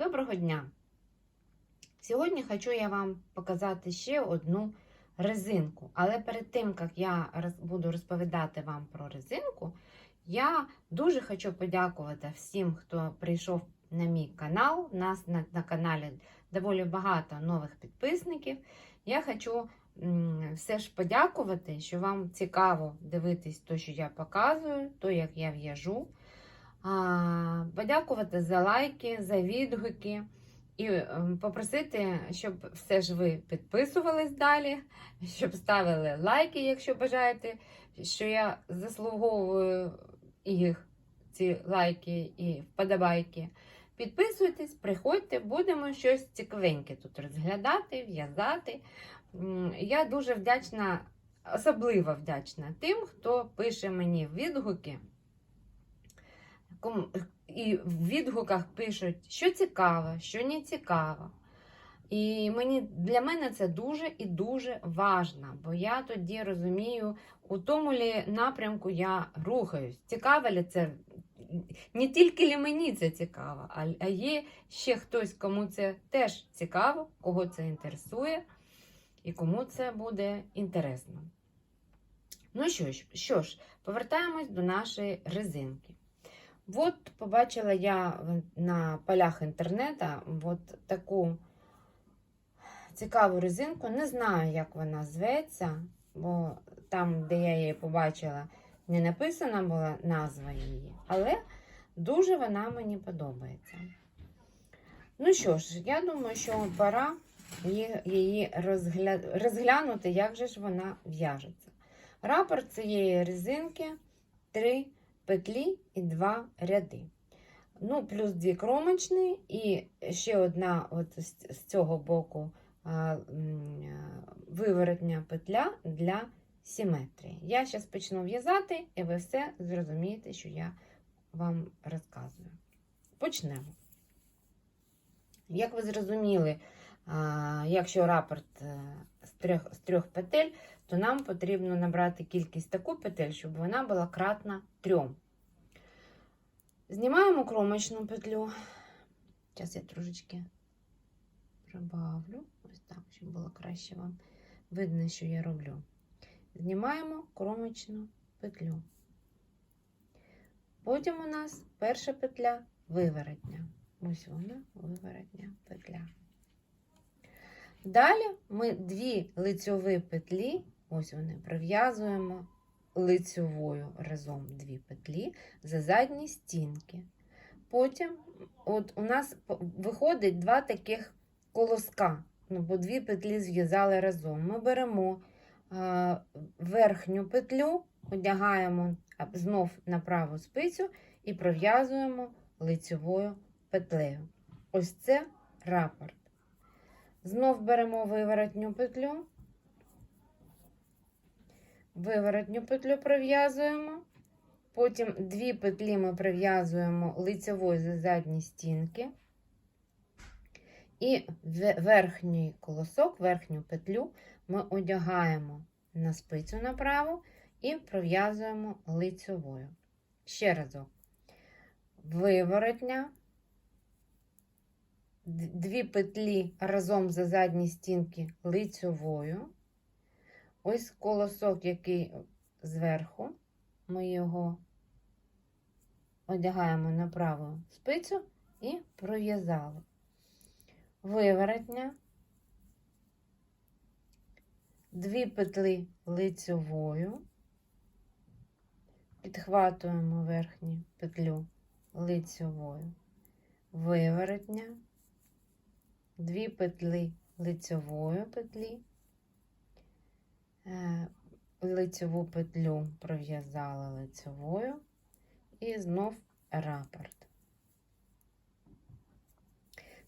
Доброго дня! Сьогодні хочу я вам показати ще одну резинку. Але перед тим, як я буду розповідати вам про резинку, я дуже хочу подякувати всім, хто прийшов на мій канал. У нас на, на каналі доволі багато нових підписників. Я хочу все ж подякувати, що вам цікаво дивитись те, що я показую, то, як я в'яжу. Подякувати за лайки, за відгуки і ем, попросити, щоб все ж ви підписувались далі, щоб ставили лайки, якщо бажаєте, що я заслуговую їх, ці лайки і вподобайки. Підписуйтесь, приходьте, будемо щось цікавеньке тут розглядати, в'язати. Я дуже вдячна, особливо вдячна тим, хто пише мені відгуки. І в відгуках пишуть, що цікаво, що не цікаво. І мені, для мене це дуже і дуже важно, бо я тоді розумію, у тому лі напрямку я рухаюсь. Цікаво ли це? Не тільки лі мені це цікаво, а є ще хтось, кому це теж цікаво, кого це інтересує і кому це буде інтересно. Ну що ж, що ж, повертаємось до нашої резинки. От побачила я на полях інтернету от таку цікаву резинку. Не знаю, як вона зветься, бо там, де я її побачила, не написана була назва її, але дуже вона мені подобається. Ну що ж, я думаю, що пора її, розгля... розглянути, як же ж вона в'яжеться. Рапорт цієї резинки 3 петлі і 2 ряди. Ну, плюс дві кромочні і ще одна от з, цього боку виворотня петля для симетрії. Я зараз почну в'язати, і ви все зрозумієте, що я вам розказую. Почнемо. Як ви зрозуміли, якщо рапорт е, з трьох, з трьох петель, то нам потрібно набрати кількість таку петель, щоб вона була кратна трьом. Знімаємо кромочну петлю. Зараз я трошечки прибавлю. Ось так, щоб було краще вам видно, що я роблю. Знімаємо кромочну петлю. Потім у нас перша петля виворотня. Ось вона, виворотня петля. Далі ми дві лицьові петлі, ось вони, прив'язуємо лицьовою разом дві петлі за задні стінки. Потім от у нас виходить два таких колоска, ну, бо дві петлі зв'язали разом. Ми беремо е, верхню петлю, одягаємо знов на праву спицю і пров'язуємо лицьовою петлею. Ось це рапорт. Знов беремо виворотню петлю, виворотню петлю пров'язуємо. Потім дві петлі ми прив'язуємо лицевою за задні стінки. І верхній колосок, верхню петлю ми одягаємо на спицю направо і пров'язуємо лицевою. Ще разок. Виворотня. Дві петлі разом за задні стінки лицевою. Ось колосок, який зверху. Ми його одягаємо на праву спицю і пров'язали. Виворотня, дві петлі лицьовою, підхватуємо верхню петлю лицьовою, виворотня, дві петлі лицьовою петлі, лицьову петлю пров'язала лицьовою і знов рапорт.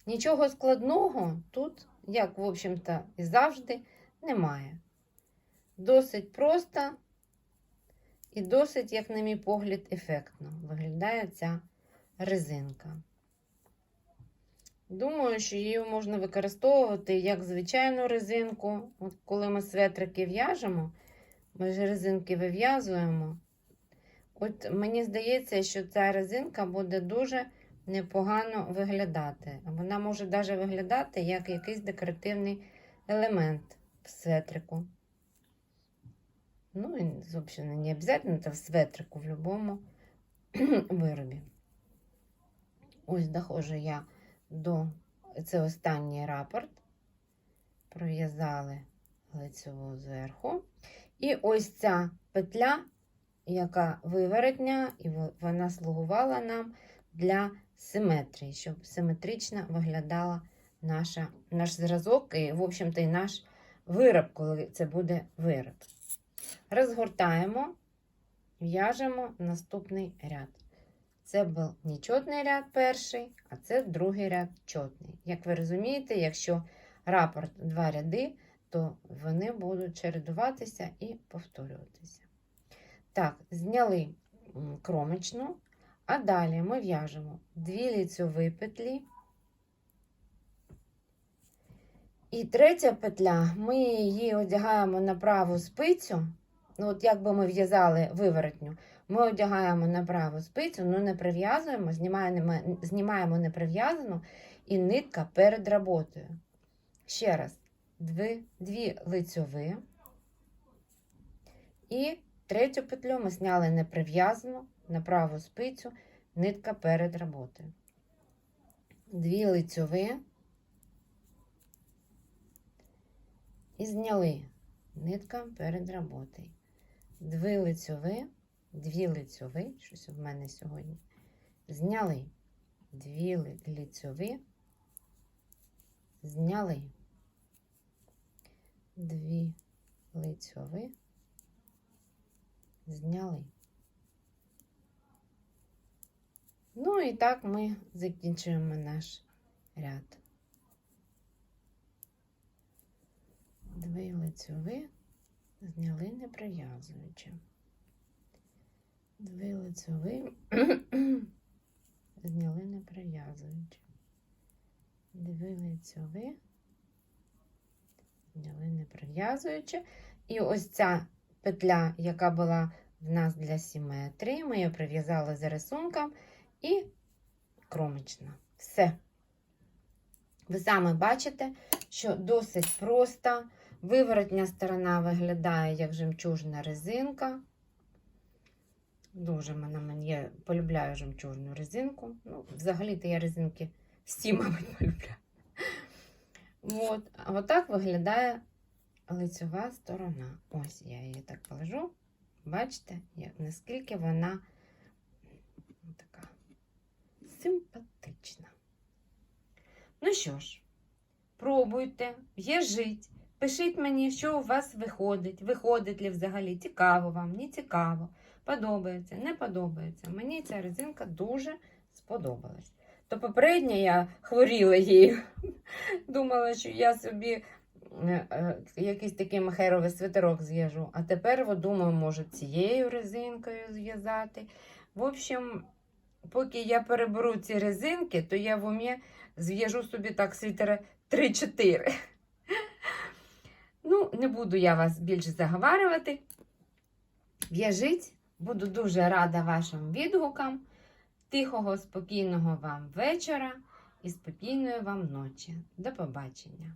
Нічого складного тут, як, в общем-то, і завжди, немає. Досить просто і досить, як на мій погляд, ефектно виглядає ця резинка. Думаю, що її можна використовувати як звичайну резинку. От коли ми светрики в'яжемо, ми ж резинки вив'язуємо. От мені здається, що ця резинка буде дуже непогано виглядати. Вона може навіть виглядати як якийсь декоративний елемент в светрику. Ну, і, собственно, не обязательно це в светрику, в будь-якому виробі. Ось доходжу я до це останній рапорт. Пров'язали лицеву зверху. І ось ця петля, яка виворотня, і вона слугувала нам для симетрії, щоб симетрично виглядала наша, наш зразок, і, в общем-то, і наш вироб, коли це буде вироб. Розгортаємо, в'яжемо наступний ряд. Це був нечотний ряд перший, а це другий ряд чотний. Як ви розумієте, якщо рапорт два ряди, то вони будуть чередуватися і повторюватися. Так, зняли кромочну, а далі ми в'яжемо дві ліцьові петлі. І третя петля, ми її одягаємо на праву спицю. Ну, от якби ми в'язали виворотню, ми одягаємо на праву спицю, ну не прив'язуємо, знімаємо, знімаємо не і нитка перед роботою. Ще раз, дві, дві лицьові. І третю петлю ми зняли не прив'язану на праву спицю, нитка перед роботою. Дві лицьові. І зняли нитка перед роботою. Дві лицьові, дві лицьові, щось в мене сьогодні. Зняли дві ли- лицьові, зняли дві лицьові, зняли. Ну і так ми закінчуємо наш ряд. Дві лицьові, зняли не прив'язуючи. Дві лицьові, зняли не прив'язуючи. Дві лицьові, зняли не прив'язуючи. І ось ця петля, яка була в нас для симетрії, ми її прив'язали за рисунком і кромочна. Все. Ви саме бачите, що досить просто. Виворотня сторона виглядає як жемчужна резинка. Дуже вона мені я полюбляю жемчужну резинку. Ну, взагалі-то я резинки всі, мабуть, полюбляю. От. А отак виглядає лицьова сторона. Ось я її так положу. Бачите, як, наскільки вона така симпатична. Ну що ж, пробуйте, в'яжіть. Пишіть мені, що у вас виходить, виходить ли взагалі, цікаво вам, не цікаво, подобається, не подобається. Мені ця резинка дуже сподобалась. То попередньо я хворіла її, думала, що я собі е, е, якийсь такий махеровий свитерок зв'яжу. А тепер думаю, може цією резинкою зв'язати. В общем, поки я переберу ці резинки, то я в умі зв'яжу собі так світера 3-4. Ну, не буду я вас більше заговарювати. В'яжіть, буду дуже рада вашим відгукам. Тихого, спокійного вам вечора і спокійної вам ночі. До побачення!